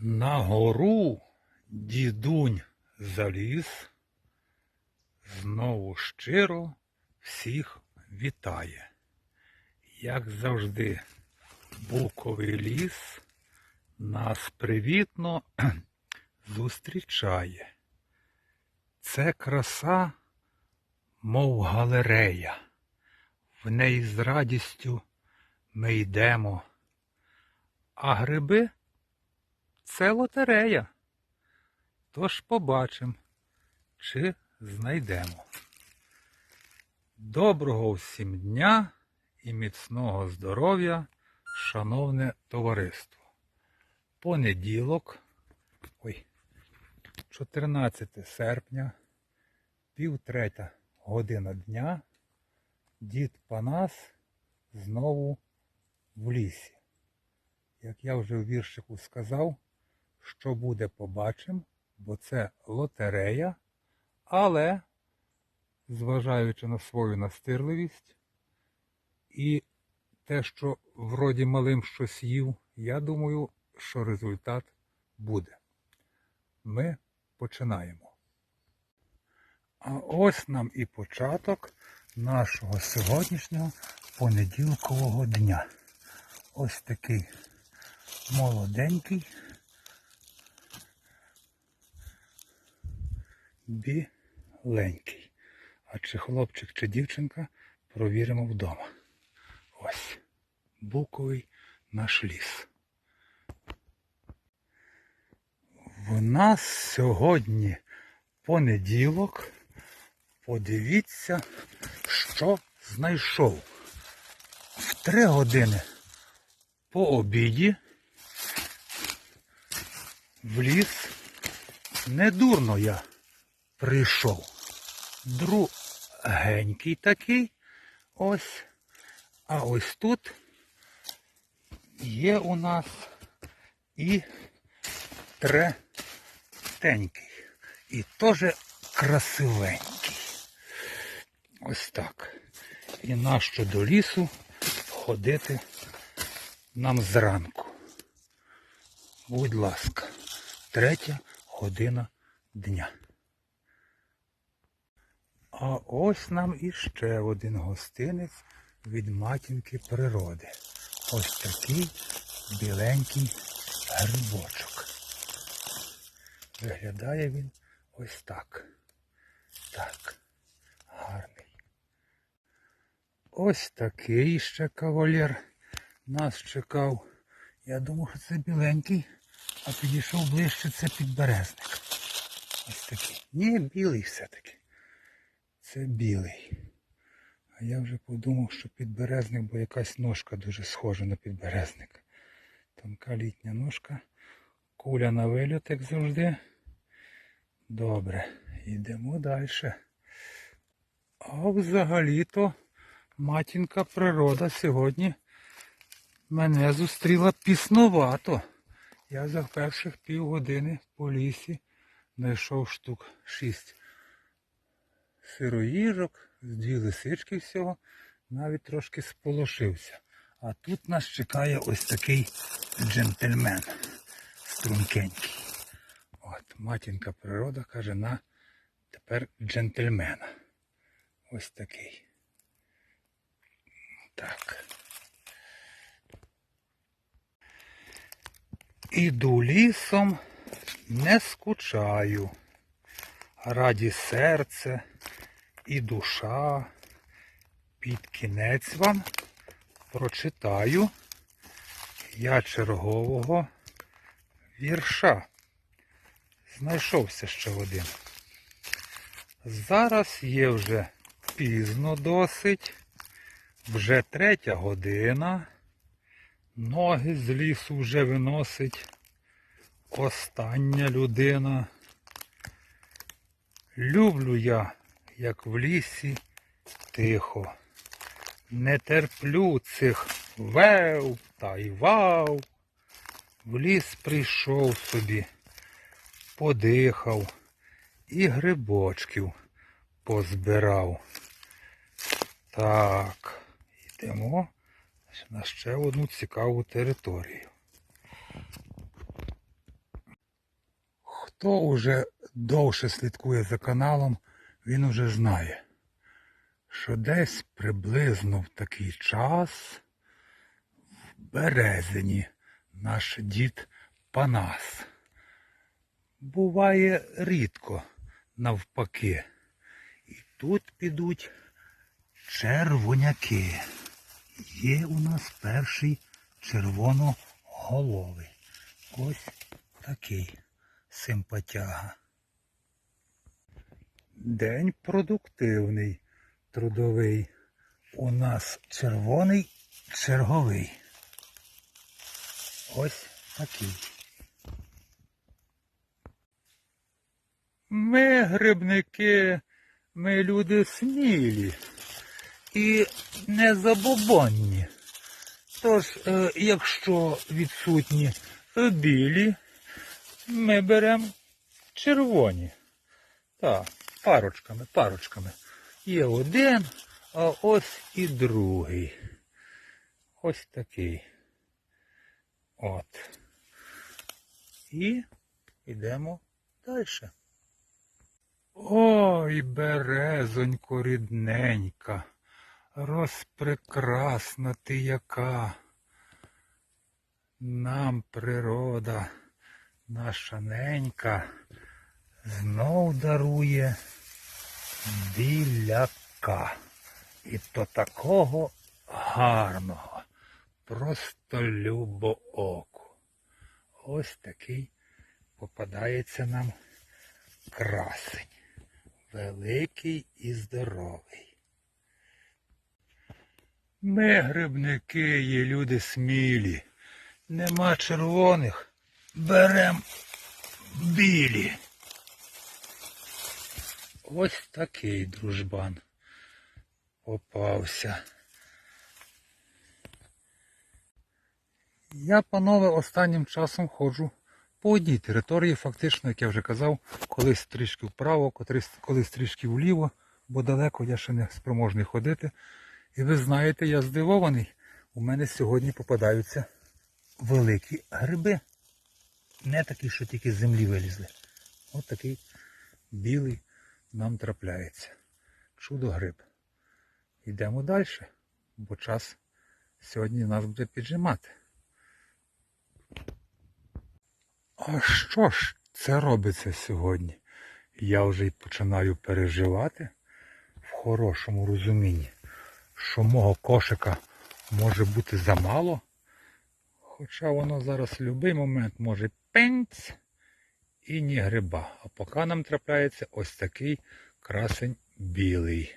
На гору дідунь заліз, знову щиро всіх вітає. Як завжди, буковий ліс нас привітно зустрічає. Це краса, мов галерея. В неї з радістю ми йдемо, а гриби це лотерея. Тож побачимо, чи знайдемо. Доброго всім дня і міцного здоров'я, шановне товариство. Понеділок, ой, 14 серпня, півтретя година дня, дід Панас знову в лісі. Як я вже в віршику сказав, що буде, побачимо, бо це лотерея, але, зважаючи на свою настирливість і те, що вроді малим щось їв, я думаю, що результат буде. Ми починаємо. А ось нам і початок нашого сьогоднішнього понеділкового дня. Ось такий молоденький. Біленький. А чи хлопчик, чи дівчинка провіримо вдома. Ось. Буковий наш ліс. В нас сьогодні понеділок. Подивіться, що знайшов. В три години по обіді в ліс недурно я прийшов. Другенький такий ось. А ось тут є у нас і третенький. І теж красивенький. Ось так. І нащо до лісу ходити нам зранку. Будь ласка, третя година дня. А ось нам іще один гостинець від матінки природи. Ось такий біленький грибочок. Виглядає він ось так. Так, гарний. Ось такий ще кавалер нас чекав. Я думав, що це біленький, а підійшов ближче це підберезник. Ось такий. Ні, білий все-таки. Це білий. А я вже подумав, що підберезник, бо якась ножка дуже схожа на підберезник. Тонка літня ножка. Куля на виліт, як завжди. Добре, йдемо далі. А взагалі-то матінка природа сьогодні мене зустріла пісновато. Я за перших півгодини по лісі знайшов штук шість сироїжок, дві лисички всього, навіть трошки сполошився. А тут нас чекає ось такий джентльмен стрункенький. От, матінка природа каже на тепер джентльмена. Ось такий. Так. Іду лісом, не скучаю. Раді серце і душа. Під кінець вам прочитаю я чергового вірша. Знайшовся ще один. Зараз є вже пізно досить, вже третя година. Ноги з лісу вже виносить остання людина. Люблю я, як в лісі, тихо. Не терплю цих вев та й вав. В ліс прийшов собі, подихав і грибочків позбирав. Так, йдемо на ще одну цікаву територію. Хто уже довше слідкує за каналом, він уже знає, що десь приблизно в такий час в березині наш дід Панас. Буває рідко навпаки. І тут підуть червоняки. Є у нас перший червоноголовий. Ось такий симпатяга. День продуктивний, трудовий. У нас червоний черговий. Ось такий. Ми грибники, ми люди смілі і незабобонні. Тож, е, якщо відсутні білі, ми беремо червоні. Так, парочками, парочками. Є один, а ось і другий. Ось такий. От. І йдемо далі. Ой, березонько рідненька, розпрекрасна ти яка. Нам природа, наша ненька, знов дарує біляка. І то такого гарного, просто любо оку. Ось такий попадається нам красень. Великий і здоровий. Ми, грибники, є люди смілі. Нема червоних, берем білі. Ось такий дружбан попався. Я, панове, останнім часом ходжу по одній території, фактично, як я вже казав, колись трішки вправо, колись трішки вліво, бо далеко я ще не спроможний ходити. І ви знаєте, я здивований. У мене сьогодні попадаються великі гриби. Не такі, що тільки з землі вилізли. От такий білий нам трапляється. Чудо гриб. Йдемо далі, бо час сьогодні нас буде піджимати. А що ж це робиться сьогодні? Я вже й починаю переживати в хорошому розумінні, що мого кошика може бути замало, хоча воно зараз в будь-який момент може пенць і ні гриба. А поки нам трапляється ось такий красень білий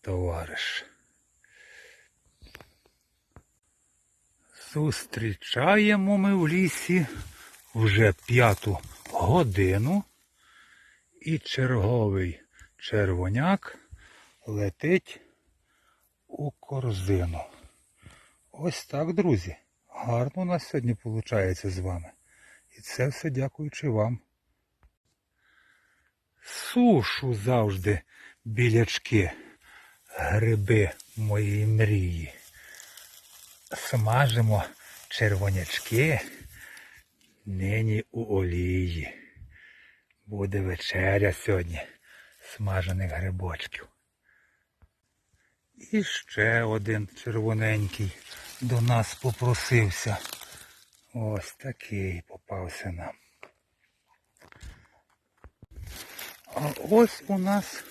товариш. Зустрічаємо ми в лісі вже п'яту годину і черговий червоняк летить у корзину. Ось так, друзі. Гарно у нас сьогодні виходить з вами. Це все дякуючи вам. Сушу завжди білячки, гриби моєї мрії. Смажимо червонячки нині у олії. Буде вечеря сьогодні смажених грибочків. І ще один червоненький до нас попросився. Ось такий попався нам. А ось у нас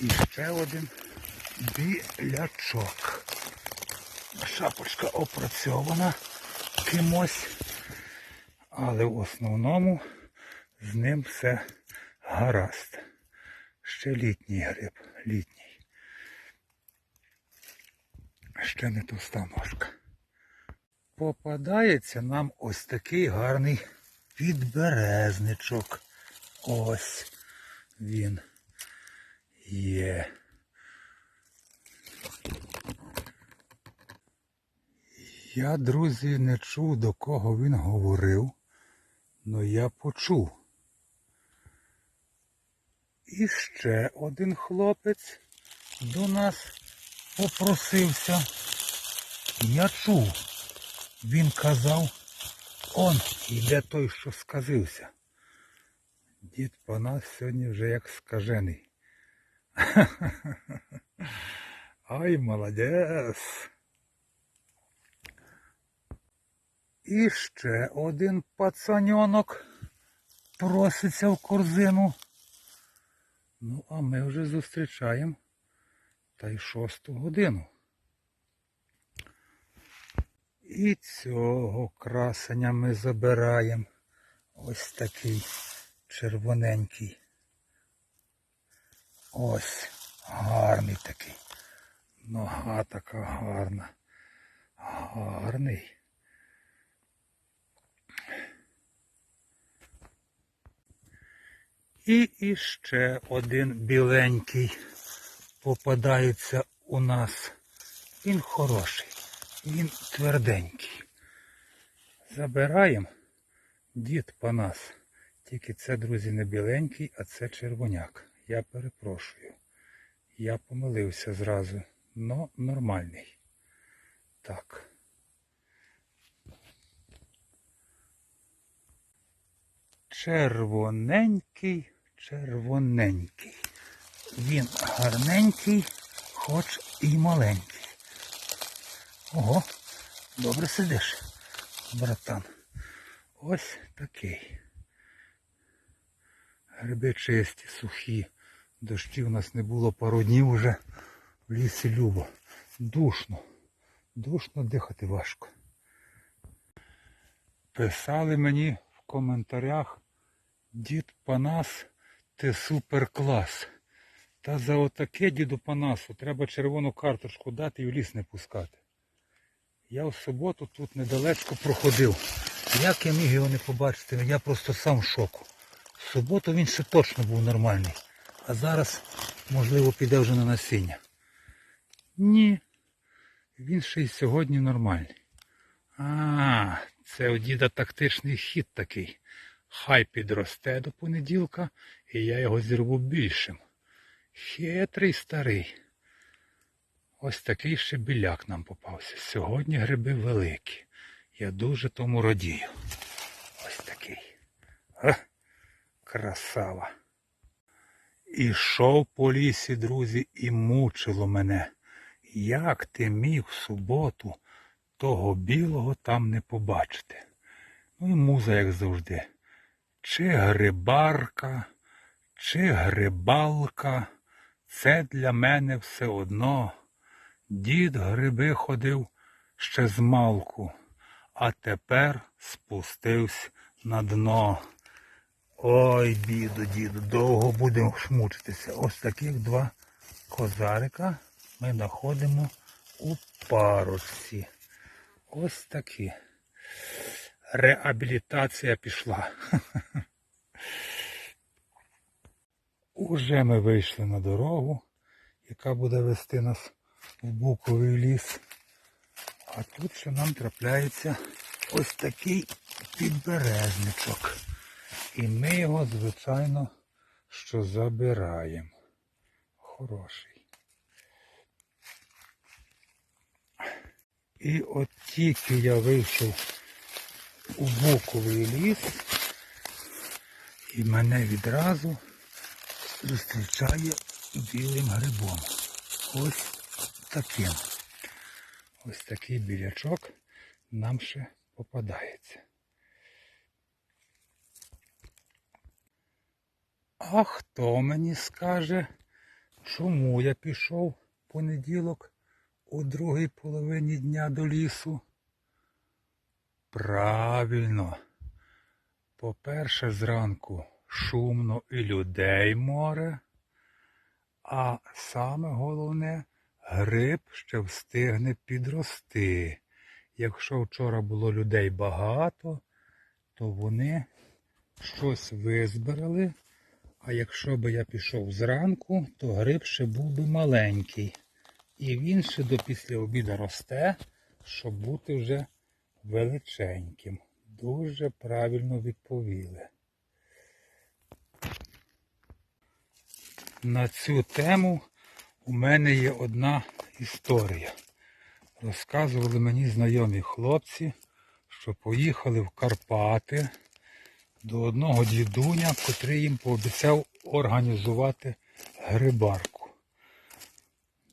іще один білячок. Шапочка опрацьована кимось, але в основному з ним все гаразд. Ще літній гриб, літній. Ще не товста ножка. Попадається нам ось такий гарний підберезничок. Ось він є. Я, друзі, не чув, до кого він говорив, але я почув. І ще один хлопець до нас попросився. Я чув. Він казав, он іде той, що сказився. Дід по нас сьогодні вже як скажений. Ай, молодець. І ще один пацаньонок проситься в корзину. Ну, а ми вже зустрічаємо та й шосту годину. І цього красення ми забираємо. Ось такий червоненький. Ось гарний такий. Нога така гарна. Гарний. І іще один біленький попадається у нас. Він хороший, він тверденький. Забираємо дід по нас. Тільки це, друзі, не біленький, а це червоняк. Я перепрошую. Я помилився зразу, но нормальний. Так. Червоненький, червоненький. Він гарненький, хоч і маленький. Ого, добре сидиш, братан. Ось такий. Гриби чисті, сухі. Дощів у нас не було пару днів уже в лісі любо. Душно. Душно дихати важко. Писали мені в коментарях, дід Панас, ти супер клас. Та за отаке діду Панасу треба червону карточку дати і в ліс не пускати. Я в суботу тут недалечко проходив. Як я міг його не побачити, я просто сам в шоку. В суботу він ще точно був нормальний. А зараз, можливо, піде вже на насіння. Ні. Він ще й сьогодні нормальний. А, це у діда тактичний хід такий. Хай підросте до понеділка, і я його зірву більшим. Хитрий старий. Ось такий ще біляк нам попався. Сьогодні гриби великі. Я дуже тому радію. Ось такий. А, красава. Ішов по лісі, друзі, і мучило мене. Як ти міг в суботу того білого там не побачити? Ну і муза, як завжди. Чи грибарка, чи грибалка, це для мене все одно. Дід гриби ходив ще з малку, а тепер спустився на дно. Ой, біду, діду, довго будемо шмучитися. Ось таких два козарика ми знаходимо у парочці. Ось такі. Реабілітація пішла. Уже ми вийшли на дорогу, яка буде вести нас в буковий ліс. А тут ще нам трапляється ось такий підберезничок. І ми його, звичайно, що забираємо. Хороший. І от тільки я вийшов у буковий ліс, і мене відразу зустрічає білим грибом. Ось таким. Ось такий білячок нам ще попадається. А хто мені скаже, чому я пішов понеділок у другій половині дня до лісу? Правильно. По-перше, зранку шумно і людей море, а саме головне, гриб ще встигне підрости. Якщо вчора було людей багато, то вони щось визбирали. А якщо би я пішов зранку, то гриб ще був би маленький. І він ще до після обіду росте, щоб бути вже величеньким. Дуже правильно відповіли. На цю тему у мене є одна історія. Розказували мені знайомі хлопці, що поїхали в Карпати до одного дідуня, котрий їм пообіцяв організувати грибарку.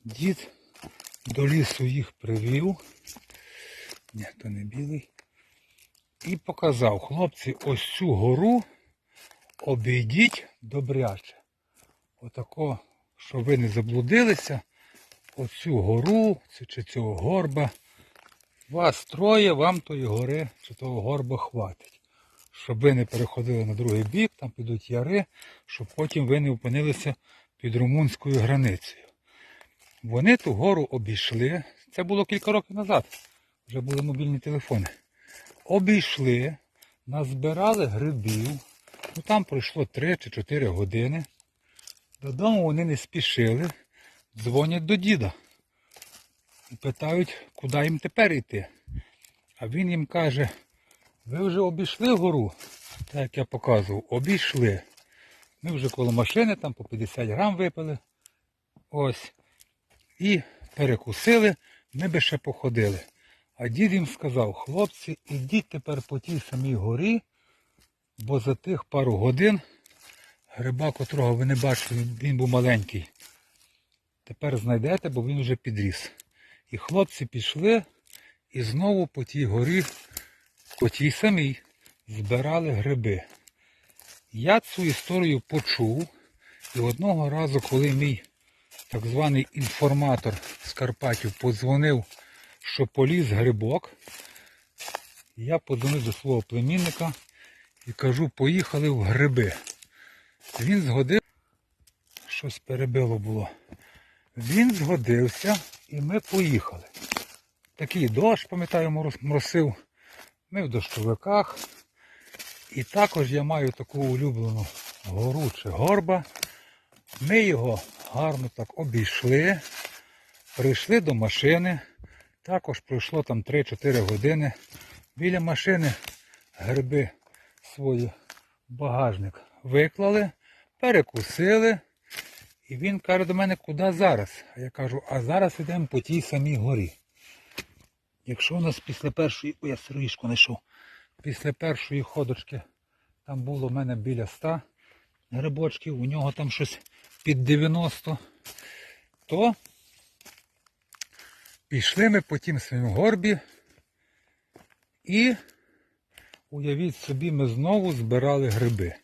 Дід до лісу їх привів. Ні, то не білий. І показав, хлопці, ось цю гору обійдіть добряче. Отако, щоб ви не заблудилися, оцю гору чи- цього горба. Вас троє, вам тої гори чи того горба хватить. Щоб ви не переходили на другий бік, там підуть яри, щоб потім ви не опинилися під румунською границею. Вони ту гору обійшли. Це було кілька років назад. Вже були мобільні телефони. Обійшли, назбирали грибів. Ну там пройшло 3 чи 4 години. Додому вони не спішили, дзвонять до діда і питають, куди їм тепер йти. А він їм каже, ви вже обійшли гору, так як я показував, обійшли. Ми вже коло машини там по 50 грам випили. Ось. І перекусили, ми би ще походили. А дід їм сказав, хлопці, ідіть тепер по тій самій горі, бо за тих пару годин гриба, котрого ви не бачили, він був маленький. Тепер знайдете, бо він вже підріс. І хлопці пішли і знову по тій горі, по тій самій, збирали гриби. Я цю історію почув, і одного разу, коли мій так званий інформатор з Карпатів подзвонив, що поліз грибок, я подзвонив до свого племінника і кажу, поїхали в гриби. Він згодив, щось перебило було. Він згодився і ми поїхали. Такий дощ, пам'ятаю, моросив. Ми в дощовиках. І також я маю таку улюблену гору чи горба. Ми його гарно так обійшли, прийшли до машини. Також пройшло там 3-4 години. Біля машини гриби свої багажник виклали, перекусили. І він каже до мене, куди зараз? А я кажу, а зараз йдемо по тій самій горі. Якщо у нас після першої, ой, я сироїшку знайшов, після першої ходочки там було в мене біля 100 грибочків, у нього там щось під 90, то пішли ми по тім самим горбі і уявіть собі, ми знову збирали гриби.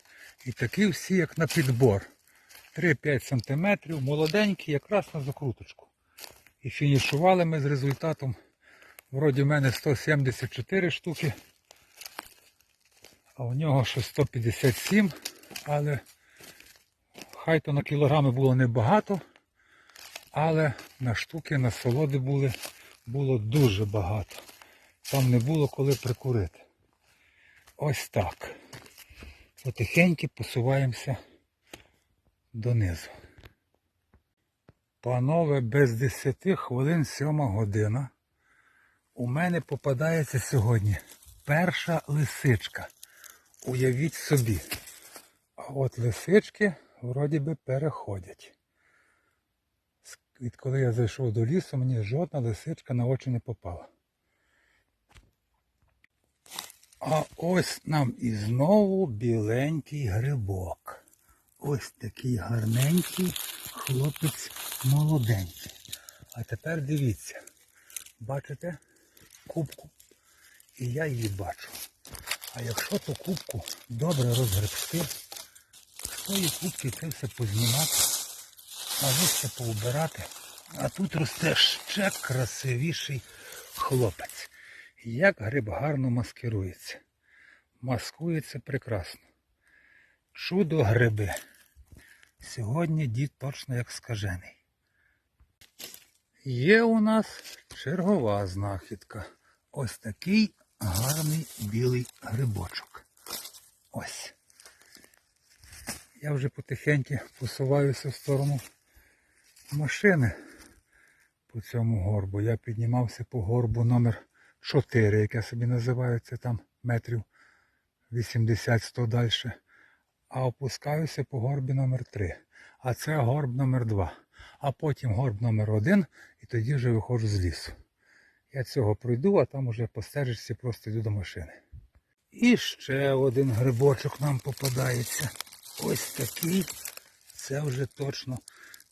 І такі всі, як на підбор. 3-5 см, молоденькі, якраз на закруточку. І фінішували ми з результатом. Вроді в мене 174 штуки, а у нього ще 157, але хай то на кілограми було небагато, але на штуки, на солоди були, було дуже багато. Там не було коли прикурити. Ось так. Потихеньки посуваємося донизу. Панове, без 10 хвилин 7 година. У мене попадається сьогодні перша лисичка. Уявіть собі. А от лисички вроді би переходять. Відколи я зайшов до лісу, мені жодна лисичка на очі не попала. А ось нам і знову біленький грибок. Ось такий гарненький хлопець молоденький. А тепер дивіться. Бачите кубку? І я її бачу. А якщо ту кубку добре розгребсти, з тої кубки це все познімати, а листя поубирати, а тут росте ще красивіший хлопець. Як гриб гарно маскирується. Маскується прекрасно. Чудо гриби. Сьогодні дід точно як скажений. Є у нас чергова знахідка. Ось такий гарний білий грибочок. Ось. Я вже потихеньку посуваюся в сторону машини по цьому горбу. Я піднімався по горбу номер 4, як я собі називаю, це там метрів 80-100 далі. А опускаюся по горбі номер 3. А це горб номер 2. А потім горб номер 1 і тоді вже виходжу з лісу. Я цього пройду, а там уже по стежечці просто йду до машини. І ще один грибочок нам попадається. Ось такий. Це вже точно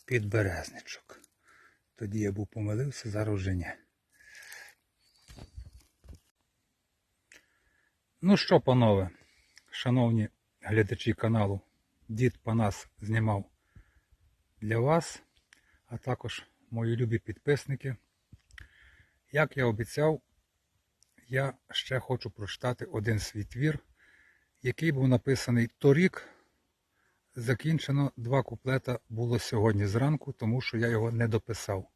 підберезничок. Тоді я був помилився, зараз вже ні. Ну що, панове, шановні глядачі каналу, дід Панас знімав для вас, а також мої любі підписники. Як я обіцяв, я ще хочу прочитати один свій твір, який був написаний торік. Закінчено два куплета було сьогодні зранку, тому що я його не дописав.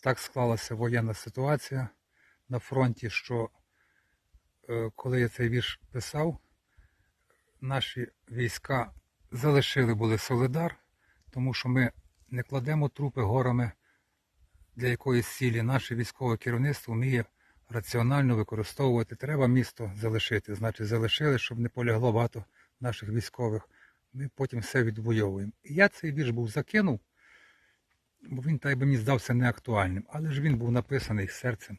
Так склалася воєнна ситуація на фронті, що коли я цей вірш писав, наші війська залишили були Солидар, тому що ми не кладемо трупи горами для якоїсь цілі. Наше військове керівництво вміє раціонально використовувати. Треба місто залишити. Значить, залишили, щоб не полягло багато наших військових. Ми потім все відвоюємо. І я цей вірш був закинув, бо він так би мені здався неактуальним. Але ж він був написаний серцем.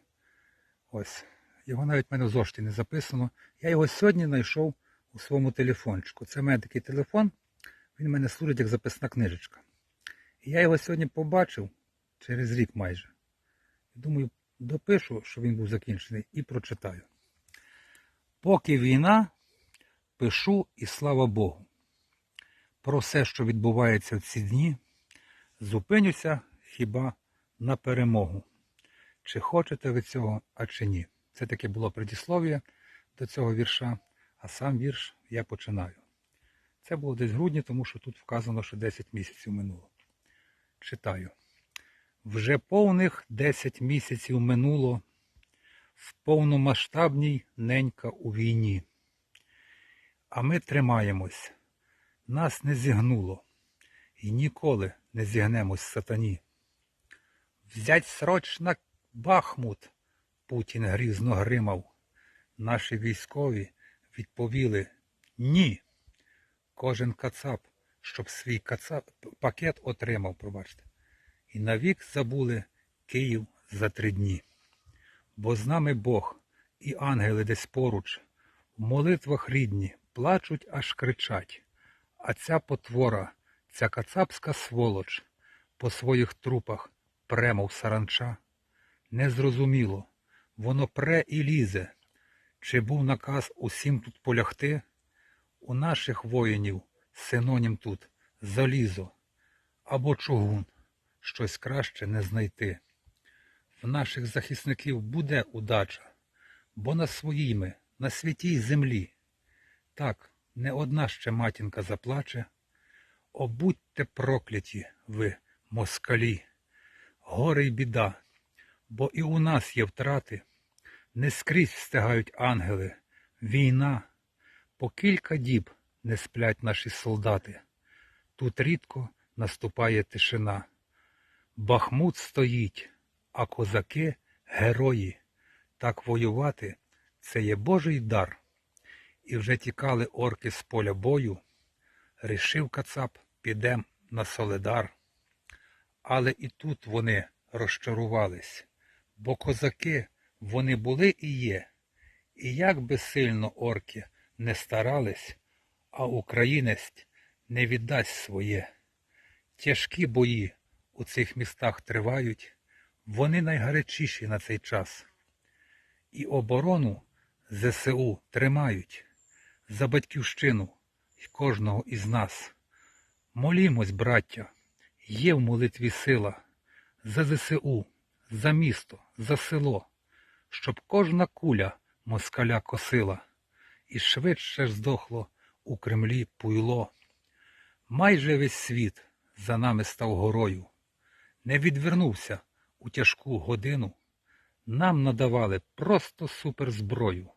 Ось. Його навіть в мене в зошиті не записано. Я його сьогодні знайшов у своєму телефончику. Це в мене такий телефон, він в мене служить як записна книжечка. І я його сьогодні побачив через рік майже. Думаю, допишу, що він був закінчений, і прочитаю. Поки війна, пишу і слава Богу. Про все, що відбувається в ці дні, зупинюся хіба на перемогу. Чи хочете ви цього, а чи ні. Це таке було предіслов'я до цього вірша, а сам вірш я починаю. Це було десь в грудні, тому що тут вказано, що 10 місяців минуло. Читаю. Вже повних 10 місяців минуло в повномасштабній ненька у війні. А ми тримаємось, нас не зігнуло, і ніколи не зігнемось сатані. Взять срочно Бахмут, Путін грізно гримав. Наші військові відповіли ні. Кожен кацап, щоб свій кацап, пакет отримав, пробачте. І навік забули Київ за три дні. Бо з нами Бог і ангели десь поруч, в молитвах рідні, плачуть, аж кричать. А ця потвора, ця кацапська сволоч, по своїх трупах премов саранча. Незрозуміло, воно пре і лізе. Чи був наказ усім тут полягти? У наших воїнів синонім тут залізо або чугун, щось краще не знайти. В наших захисників буде удача, бо на своїми, на святій землі. Так, не одна ще матінка заплаче. О, будьте прокляті, ви, москалі, горе й біда, бо і у нас є втрати. Не скрізь встигають ангели, війна, по кілька діб не сплять наші солдати. Тут рідко наступає тишина. Бахмут стоїть, а козаки герої. Так воювати це є Божий дар. І вже тікали орки з поля бою. Рішив кацап, підем на Соледар. Але і тут вони розчарувались, бо козаки вони були і є. І як би сильно орки не старались, а українець не віддасть своє. Тяжкі бої у цих містах тривають, вони найгарячіші на цей час. І оборону ЗСУ тримають за батьківщину й кожного із нас. Молімось, браття, є в молитві сила за ЗСУ, за місто, за село, щоб кожна куля москаля косила, і швидше здохло у Кремлі пуйло. Майже весь світ за нами став горою, не відвернувся у тяжку годину. Нам надавали просто суперзброю,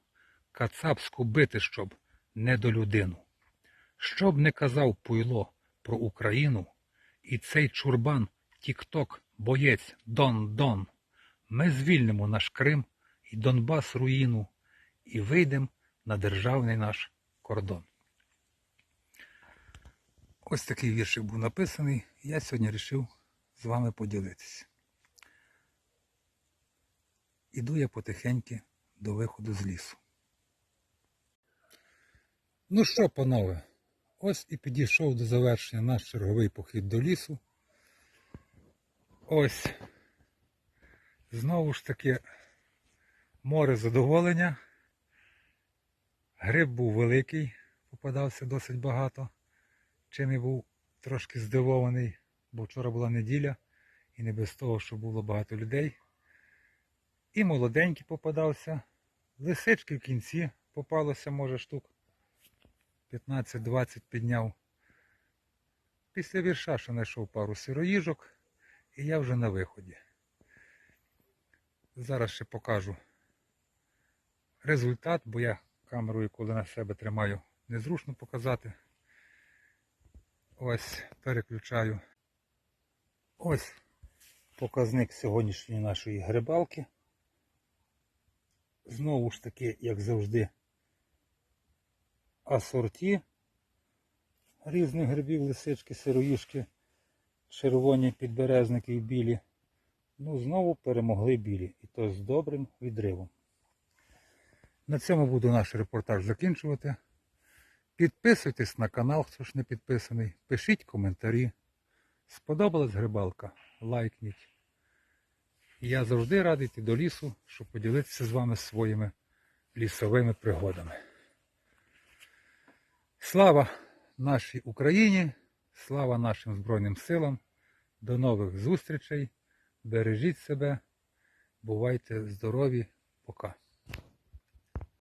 кацапську бити, щоб не до людину. Щоб не казав пуйло про Україну, і цей чурбан, тікток, боєць, Дон-Дон. Ми звільнимо наш Крим і Донбас руїну, і вийдемо на державний наш кордон. Ось такий віршик був написаний. Я сьогодні вирішив з вами поділитися. Іду я потихеньки до виходу з лісу. Ну що, панове, ось і підійшов до завершення наш черговий похід до лісу. Ось. Знову ж таки море задоволення. Гриб був великий, попадався досить багато. Чим я був трошки здивований, бо вчора була неділя і не без того, що було багато людей. І молоденький попадався. Лисички в кінці попалося, може, штук 15-20 підняв. Після вірша, що знайшов пару сироїжок, і я вже на виході. Зараз ще покажу результат, бо я камерою, коли на себе тримаю, незручно показати. Ось переключаю. Ось показник сьогоднішньої нашої грибалки. Знову ж таки, як завжди, асорті різних грибів, лисички, сироїшки, червоні підберезники і білі. Ну, знову перемогли білі. І то з добрим відривом. На цьому буду наш репортаж закінчувати. Підписуйтесь на канал, хто ж не підписаний. Пишіть коментарі. Сподобалась грибалка? Лайкніть. Я завжди радий йти до лісу, щоб поділитися з вами своїми лісовими пригодами. Слава нашій Україні! Слава нашим Збройним силам! До нових зустрічей! Бережіть себе, бувайте здорові, пока!